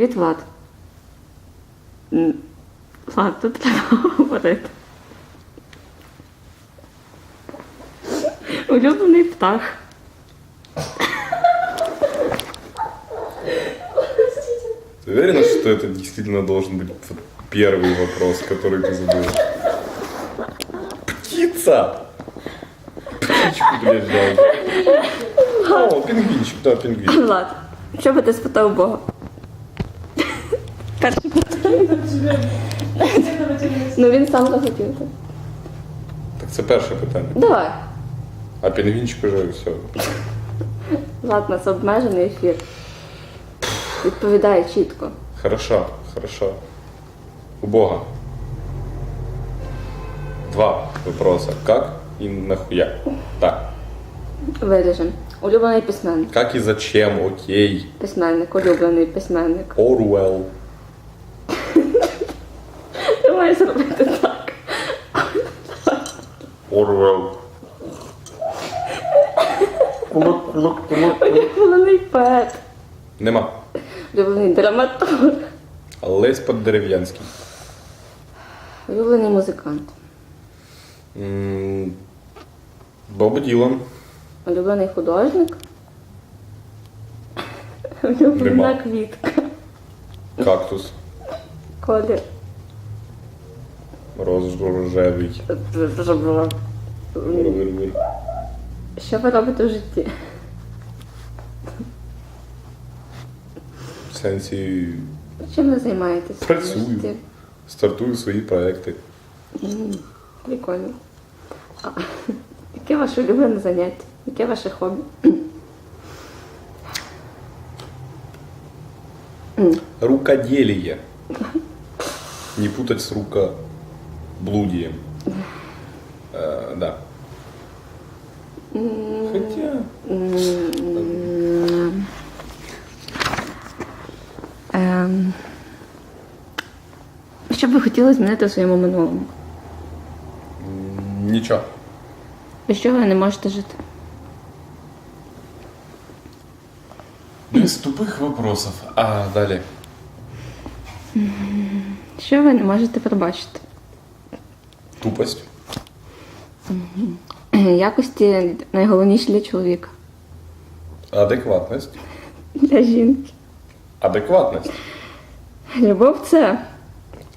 Від Влад. Влад, тут треба говорити. Улюблений птах. Ты уверена, что это действительно должен быть первый вопрос, который ты задала? Птица! Птичку, блядь, взял. О, пингвинчик, да, пингвин. Влад, що би ти спитав Бога? Перше питання. Ну він сам захотів. так. Так це перше питання. Давай. А пінгвінчик уже все. У нас обмежений ефір. Відповідає чітко. Хорошо, хорошо. У Бога. Два вопроса. Как и нахуя? Так. Виріжем. Улюблений письменник. Как и зачем? Окей. Письменник, улюблений письменник. Орвел. Ти зробити так. Орвел. Улюблений поет. Нема. Улюблений драматург. Лесь Поддерев'янський. Улюблений музикант. М, Боб Ділан. Улюблений художник. Улюблена Нема. квітка. Кактус. Колір. Рожевий. Що було? Вир-вир-вир. Що ви робите в житті? В сенсі Чим ви займаєтесь? в Працюю. житті? стартую свої проекти. Прикольно. А, яке ваше улюблене заняття? Яке ваше хобі? Рукоделие. Не путать с Рукоблудием. Э, да. Хотя... Ем, що б ви хотіли змінити в своєму минулому? м, Ничего. Без чого ви не можете жити? Без тупых вопросов. А, далее. Що ви не можете пробачити? Тупость. Якості найголовніші для чоловіка, Адекватность. для жінки. Адекватность. Любов це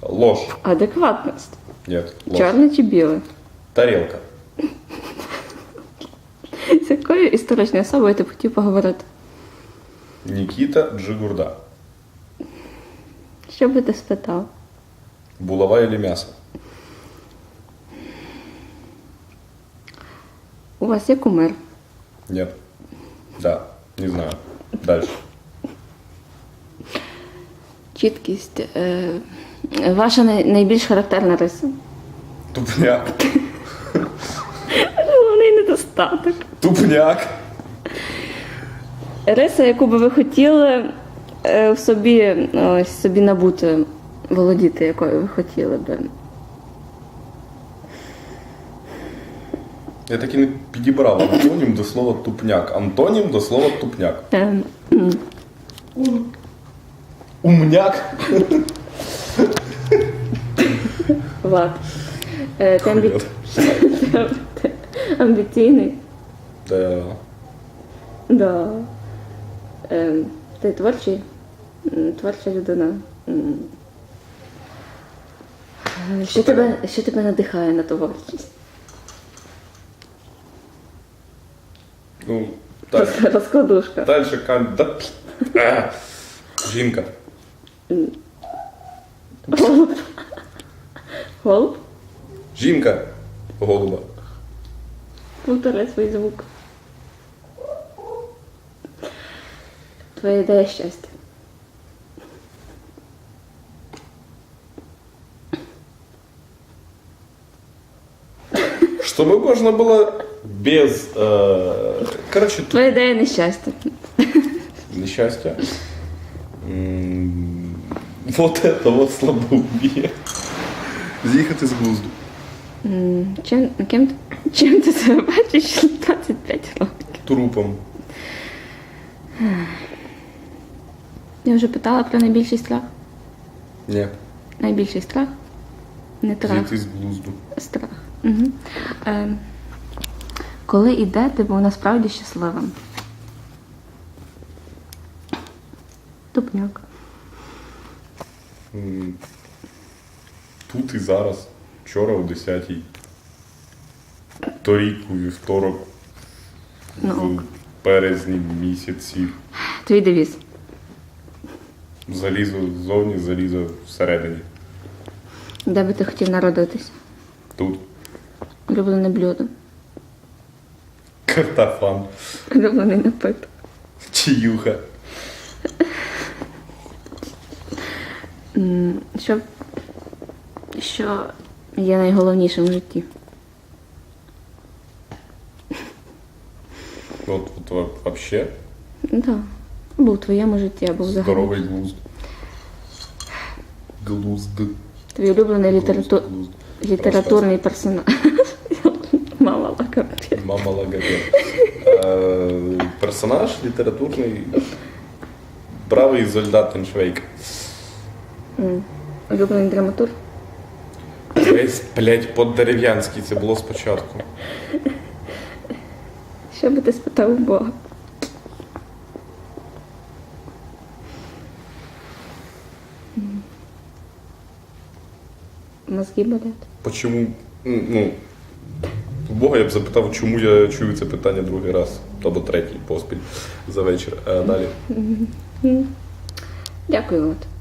Ложь. адекватність. Ложь. Чорне чи біле? Тарелка. З якою історичною особою ти б хотів поговорити? Никита Джигурда. Що би ти спитав? Булава или мясо? У вас є кумир? Нет. Да. Не знаю. Дальше. Чіткість. Е, ваша най- найбільш характерна риса? Тупняк. Головний недостаток. Тупняк. Риса, яку би ви хотіли е, в собі, ось, собі набути, володіти, якою ви хотіли би. Я таки не підібрав антонім до слова тупняк. Антонім до слова тупняк. Ем, Умняк. Влад. Е, ти амбі... ти амбіційний? Да. Да. Ем, ти творчий? М, Творча людина. М. Е, Що тебе, що тебе надихає на творчість? Ну, так. Розкладушка. Дальше кан... Да. пф. А. Жінка. Голуб. Голуб? Жінка. Голуба. Повтори свій звук. Твоя ідея щастя. Чтобы можно было без... э, Короче, тут Твоя ідея нещастя. несчастья. М, Вот это вот слабоумие. З'їхати з глузду. М, Чим, ким, ти- чим ти себе бачиш через 25 років? Трупом. Я вже питала про найбільший страх. Ні. Найбільший страх? Не трах. Зійти з глузду. Страх. Угу. Е, коли іде, ти був насправді щасливим. Тупняк. Тут і зараз. Вчора о 10-й. Торік у вівторок. Ну, в березні місяці. Твій девіз. Залізо ззовні, залізо всередині. Де би ти хотів народитись? Тут Улюблене блюдо. Картофан. Улюблений напиток. Чиюха. Що, що є найголовнішим в житті? От, от вообще так. Або в твоєму житті, або взагалі. здоровий глузд. Глузд. Твій улюблений глузд. літературний персонаж. Мама лакапі. Мама логопед. Е, Персонаж літературний. Бравий Зольдат Теншвейк. Улюблений драматург. Весь, блядь, по-дерев'янськи це було спочатку. Що би ти спитав у Бога? М. Мозги болять. Почому. Ну, у Бога я б запитав, чому я чую це питання другий раз, або третій поспіль за вечір. А далі. Дякую, от.